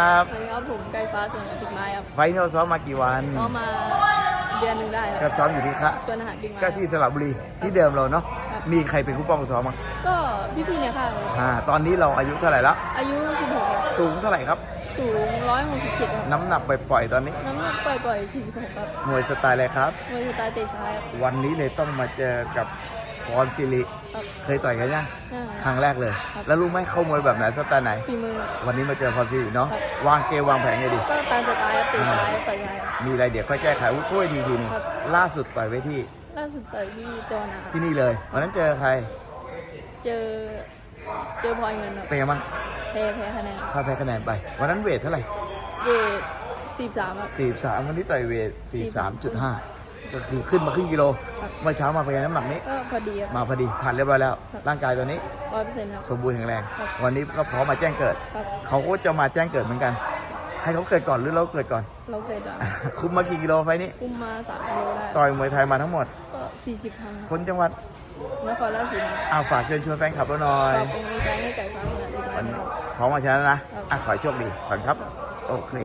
ครับสวัสดีครับผมไก่ฟ้าส่วนติดไม้ครับไฟท์เราซ้อมมากี่วันซ้อมมาเดือนหนึ่งได้คก็รับซ้อมอยู่ที่คะส่วนอาหารดิ่งไม้ก็ที่สระบุรีที่เดิมเราเนาะครับมีใครเป็นคู่ป้องซ้อมมั้งก็พี่ๆเนี่ยค่ะอ่าตอนนี้เราอายุเท่าไหร่แล้ว อายุ 16ครับสูงเท่าไหร่ครับ สูง 167ครับน้ำหนักปล่อยๆตอนนี้น้ำหนักปล่อยๆ46ครับมวยสไตล์อะไรครับมวยสไตล์เตะซ้ายครับวันนี้เลยต้องมาเจอกับ พรศิริครับเคยต่อยกันยังใช่ครั้งแรกเลย ครับ แล้วรู้ไหมเข้ามวยแบบไหนสไตล์ไหน ฝีมือ วันนี้มาเจอพรศิริเนาะครับ วางเกมวางแผนไงดี ก็ตามสไตล์ครับเตะซ้ายต่อยซ้ายครับมีอะไรเดี๋ยวค่อยแก้ไขอุ้ยคุยทีทีหนึงครับ ล่าสุดต่อยไว้ที่ล่าสุดต่อยที่ตะวันนาที่นี่เลยวันนั้นเจอใครเจอ เจอพลอยเงินครับเป็นไงบ้างแพ้แพ้คะแนนถ้าแพ้คะแนนไป วันนั้นเวทเท่าไหร่เวท43ครับสี่สามวันนี้ต่อยเวทสี่สามจุดห้า ก็คือขึ้นมาครึ่งกิโลครับเมื่อเช้ามาเป็นไงน้ำหนักนี้ ก็พอดีครับ มาพอดีผ่านเรียบร้อยแล้ว ครับ ร่างกายตอนนี้100%ครับ สมบูรณ์แข็งแรง ครับ วันนี้ก็พร้อมมาแจ้งเกิด ครับ เขาก็จะมาแจ้งเกิดเหมือนกัน ให้เขาเกิดก่อนหรือเราเกิดก่อน เราเคยต่อยคุมมากี่กิโลไฟล์นี้ คุมมา3กิโลได้ ต่อยมวยไทยมาทั้งหมด ก็40ครั้งคนจังหวัดนครราชสีมาอาฝากเชิญชวนแฟนคลับเราหน่อยฝากเป็นกำลังใจให้ไก่ฟ้าขนาดนี้ด้วยนะครับ พร้อมมาชนะนะอะขอให้โชคดีขอบคุณครับ โอเค